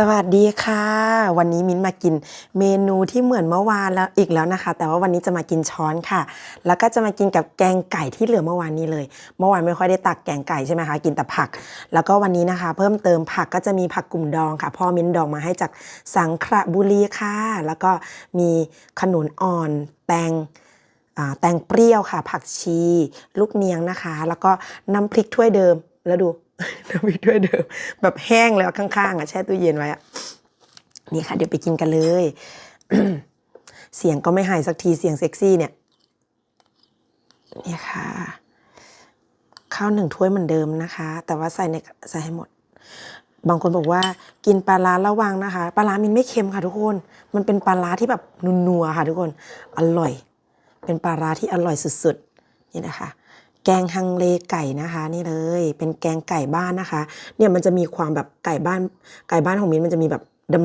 สวัสดีค่ะ วันนี้มิ้นมากินเมนูที่เหมือนเมื่อวานแล้วอีกแล้วนะคะ แต่ว่าวันนี้จะมากินช้อนค่ะ แล้วก็จะมากินกับแกงไก่ที่เหลือเมื่อวานนี้เลย เมื่อวานไม่ค่อยได้ตักแกงไก่ใช่ไหมคะกินแต่ผัก แล้วก็วันนี้นะคะ เพิ่มเติมผักก็จะมีผักกลุ่มดองค่ะพ่อมิ้นดองมาให้จากสังขระบุรีค่ะ แล้วก็มีขนุนอ่อนแตงแตงเปรี้ยวค่ะ ผักชี ลูกเนียงนะคะ แล้วก็น้ำพริกถ้วยเดิมแล้วดู น้ำพริกถ้วยเดิม แบบแห้งเลยอะข้างๆอะแช่ตู้เย็นไว้อะนี่ค่ะ เดี๋ยวไปกินกันเลย เสียงก็ไม่หายสักทีเสียงเซ็กซี่เนี่ยนี่ค่ะ ข้าวหนึ่งถ้วยเหมือนเดิมนะคะ แต่ว่าใส่ในใส่ให้หมด บางคนบอกว่ากินปลาร้าระวังนะคะ ปลาร้ามินไม่เค็มค่ะทุกคน มันเป็นปลาร้าที่แบบนัวๆค่ะทุกคน อร่อย เป็นปลาร้าที่อร่อยสุดๆ นี่นะคะ แกงฮังเลไก่นะคะนี่เลย เป็นแกงไก่บ้านนะคะ เนี่ยมันจะมีความแบบไก่บ้านไก่บ้านของมิ้นมันจะมีแบบ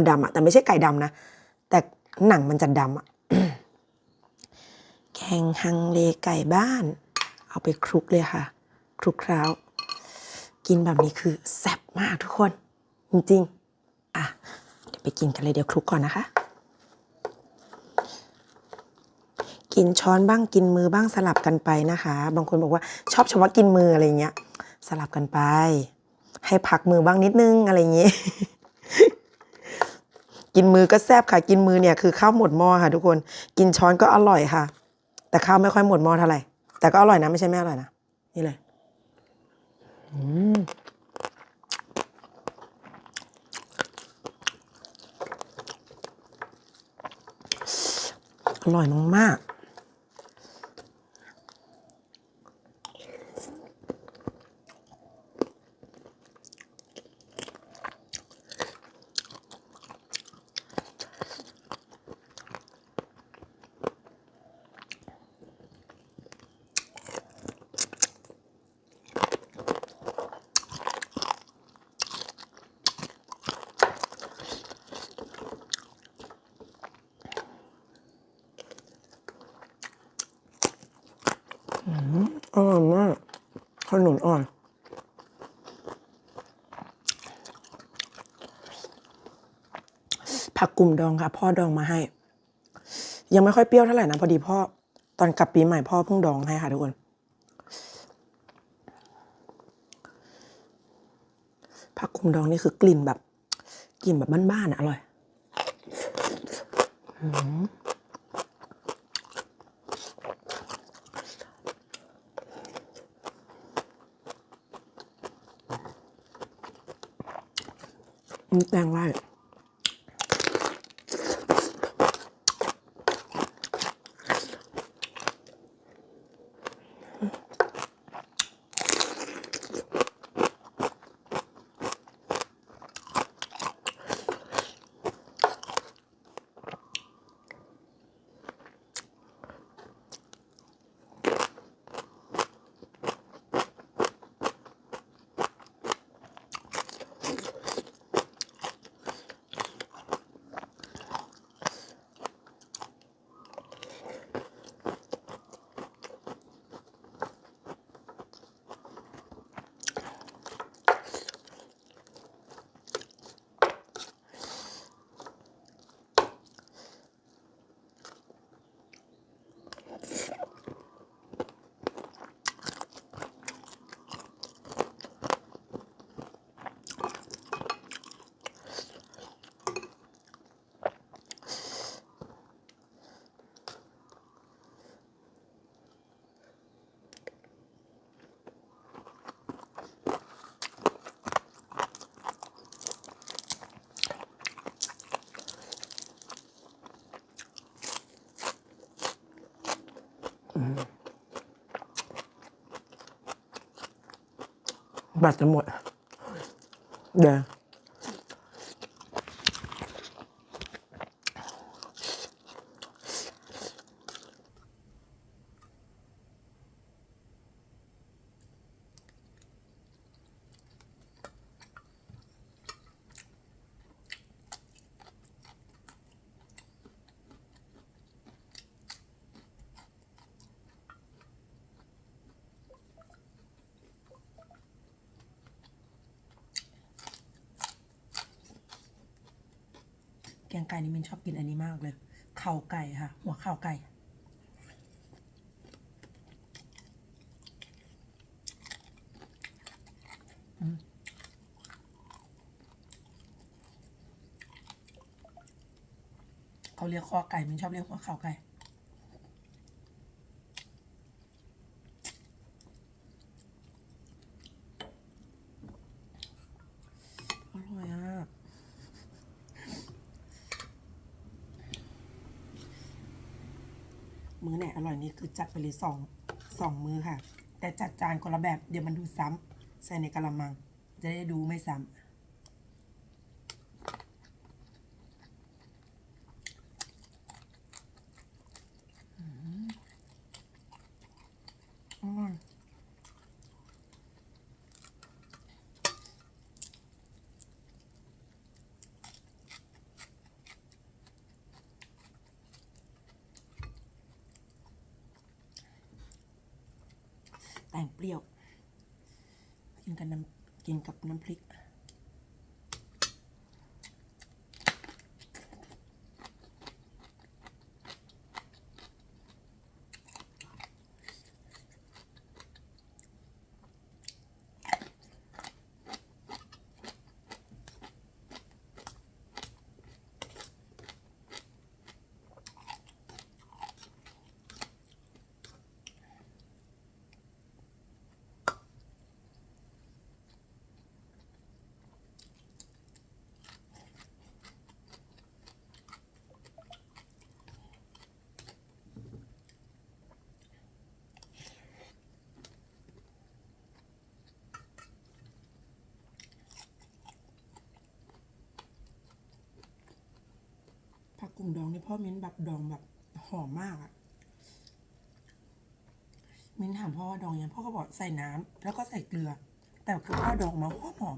ดำๆอะแต่ไม่ใช่ไก่ดำนะ แต่หนังมันจะดำอะแกงฮังเลไก่บ้าน เอาไปคลุกเลยค่ะ คลุกเคล้ากินแบบนี้คือแซ่บมากทุกคน จริงๆอะเดี๋ยวไปกินกันเลยเดี๋ยวคลุกก่อนนะคะ กินช้อนบ้างกินมือบ้างสลับกันไปนะคะ บางคนบอกว่าชอบเฉพาะกินมืออะไรเงี้ย สลับกันไป ให้พักมือบ้างนิดนึงอะไรเงี้ยกินมือก็แซบค่ะ กินมือเนี่ยคือข้าวหมดหม้อค่ะ ทุกคนกินช้อนก็อร่อยค่ะ แต่ข้าวไม่ค่อยหมดหม้อเท่าไหร่แต่ก็อร่อยนะไม่ใช่ไม่อร่อยนะนี่เลยอืมอร่อยมากๆ อร่อยมาก ขนุนอ่อน ผักกลุ่มดองค่ะ พ่อดองมาให้ ยังไม่ค่อยเปรี้ยวเท่าไหร่นะ พอดีพ่อ ตอนกลับปีใหม่พ่อเพิ่งดองให้ค่ะทุกคน ผักกลุ่มดองนี่คือกลิ่นแบบ กลิ่นแบบบ้านๆอะอร่อยมี แตงไร่ บัตรจะหมดเดี๋ย แกงไก่นี่มินชอบกินอันนี้มากเลย เข่าไก่ค่ะ หัวเข่าไก่ เขาเรียกคอไก่มินชอบเรียกหัวเข่าไก่ อร่อยอะ มื้อไหนอร่อยนี่คือ จัดไปเลยสองสองมือค่ะ แต่จัดจานคนละแบบเดี๋ยวมันดูซ้ำใส่ในกะละมัง จะได้ดูไม่ซ้ำ แต่งเปรี้ยวกินกับน้ำกินกับน้ำพริก ผักกลุ่มดองนี่พ่อมิ้นแบบดองแบบหอมมากอะมิ้นถามพ่อว่าดองยังพ่อก็บอกใส่น้ำแล้วก็ใส่เกลือ แต่คือพ่อดองมาหอมหอม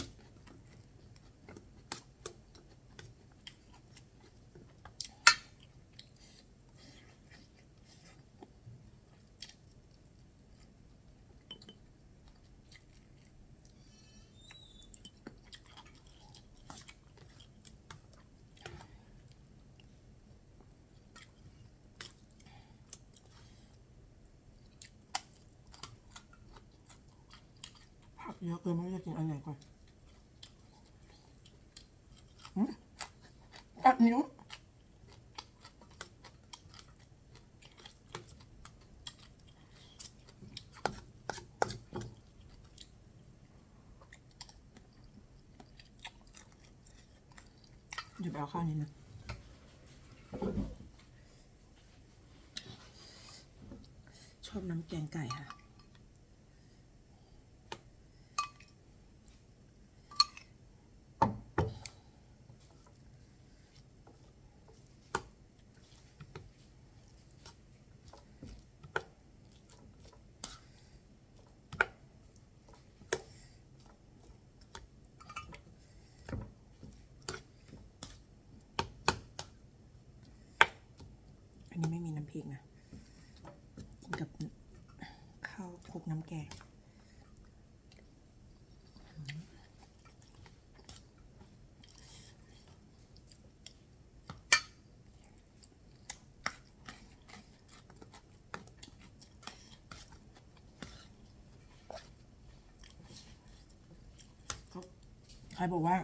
เยอะเกินไม่รู้จะกินอันไหนก่อนอืมกัดนิ้วเดี๋ยวไปเอาข้าวนิดนึงชอบน้ำแกงไก่ค่ะ อันนี้ไม่มีน้ำพริกนะ กินกับข้าวคลุกน้ำ แกงเขาใครบอกว่า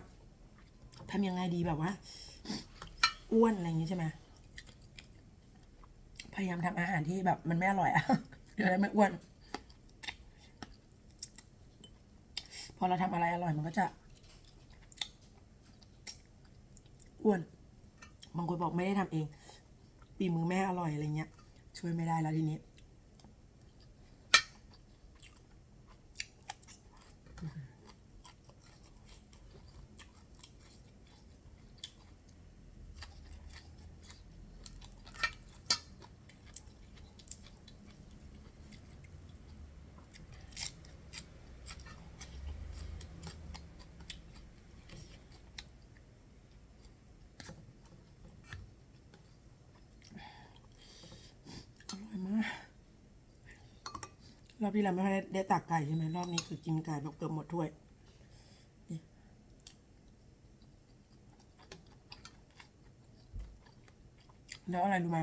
ทำยังไงดีแบบว่า อ้วนอะไรอย่างงี้ใช่ไหมพยายามทำอาหารที่แบบมันไม่อร่อยอะเดี๋ยวได้ไม่อ้วน พอเราทำอะไรอร่อยมันก็จะอ้วนบางคนบอกไม่ได้ทำเองปีมือแม่อร่อยอะไรเงี้ย ช่วยไม่ได้แล้วทีนี้ อบที่เราไม่ค่อยได้ตักไก่ใช่ไหมรอบนี้คือกินไก่แบบเกือบหมดถ้วยแล้วอะไรรู้ไหม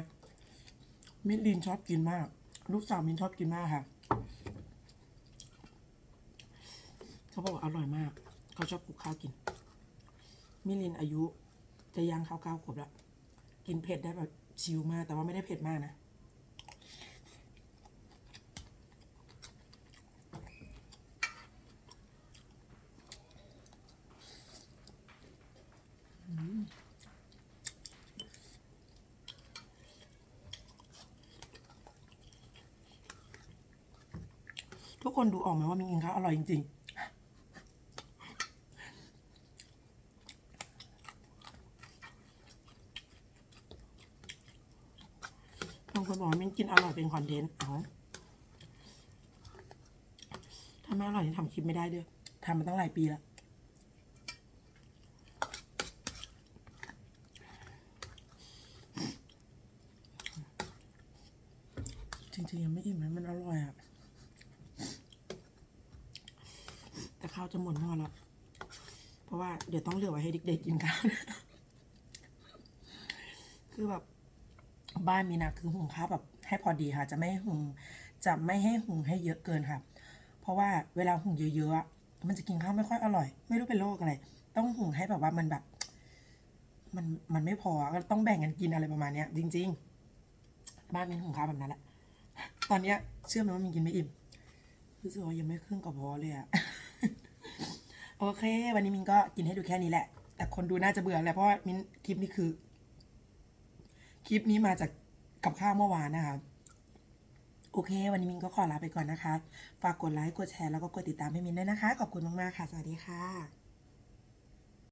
มิลินชอบกินมาก ลูกสาวมินชอบกินมากค่ะ เขาบอกอร่อยมาก เขาชอบคลุกข้าวกิน มิลินอายุจะย่างเข้าเก้าขวบแล้ว กินเผ็ดได้แบบชิลมาก แต่ว่าไม่ได้เผ็ดมากนะ ทุก คนดูออกไหมว่ามินกินข้าวอร่อยจริง ๆ บางคนบอกว่ามินกินอร่อยเป็นคอนเทนต์เอาถ้าไม่อร่อยนี่ทำคลิปไม่ได้ด้วยทำมาตั้งหลายปีแล้วจริงๆยังไม่อิ่มนะมันอร่อยอะ แต่ ข้าวจะหมดหม้อแล้ว เพราะว่าเดี๋ยวต้องเหลือไว้ให้เด็กๆกินข้าวคือแบบบ้านมีนะคือหุงข้าวแบบให้พอดีค่ะ จะไม่หุงจะไม่ให้หุงให้เยอะเกินค่ะ เพราะว่าเวลาหุงเยอะๆมันจะกินข้าวไม่ค่อยอร่อย ไม่รู้เป็นโรคอะไร ต้องหุงให้แบบว่ามันแบบ มันมันไม่พอก็ต้องแบ่งกันกินอะไรประมาณเนี้ย จริง ๆ บ้านมีหุงข้าวแบบนั้นแหละตอนเนี้ยเชื่อไหมว่ามีกินไม่อิ่มรู้สึกว่ายังไม่ครึ่งกระเพาะเลยอะ โอเค วันนี้มินก็กินให้ดูแค่นี้แหละ แต่คนดูน่าจะเบื่อแหละเพราะมินคลิปนี้คือ คลิปนี้มาจากกับข้าวเมื่อวานนะคะโอเค วันนี้มินก็ขอลาไปก่อนนะคะ ฝากกดไลค์ กดแชร์ แล้วก็กดติดตามให้มินด้วยนะคะ ขอบคุณมาก ๆ ค่ะ สวัสดีค่ะ